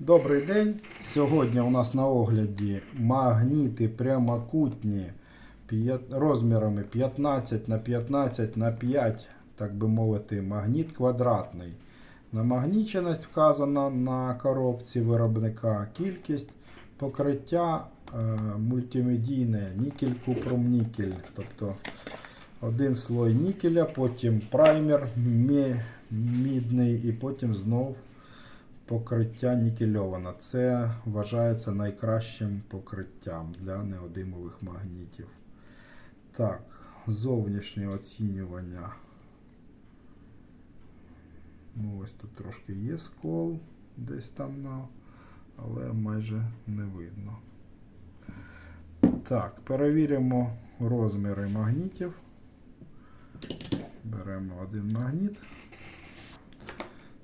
Добрий день. Сьогодні у нас на огляді магніти прямокутні розмірами 15 на 15 на 5, так би мовити, магніт квадратний. Намагніченість вказана на коробці виробника, кількість покриття е, мультимедійне нікель купрум нікель. Тобто один слой нікеля, потім праймер мідний і потім знов покриття нікельоване. Це вважається найкращим покриттям для неодимових магнітів. Так, зовнішнє оцінювання. Ну, ось тут трошки є скол десь там, на, але майже не видно. Так, перевіримо розміри магнітів. Беремо один магніт.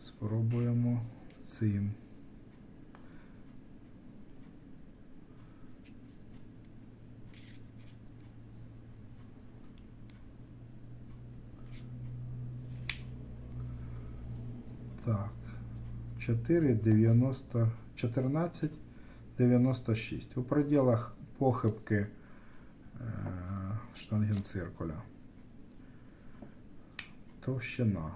Спробуємо цим. Так. 4,90 14,96. У пределах похибки е, штангенциркуля. Товщина.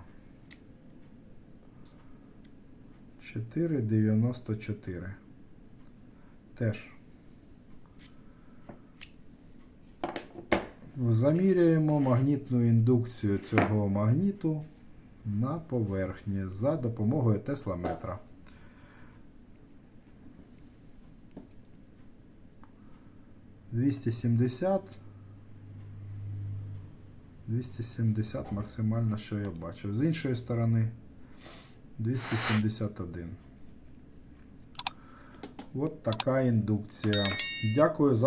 4,94. Теж. Заміряємо магнітну індукцію цього магніту на поверхні за допомогою тесламетра. Двісті сімдесят. 270 максимально, що я бачив. З іншої сторони 271. От така індукція. Дякую за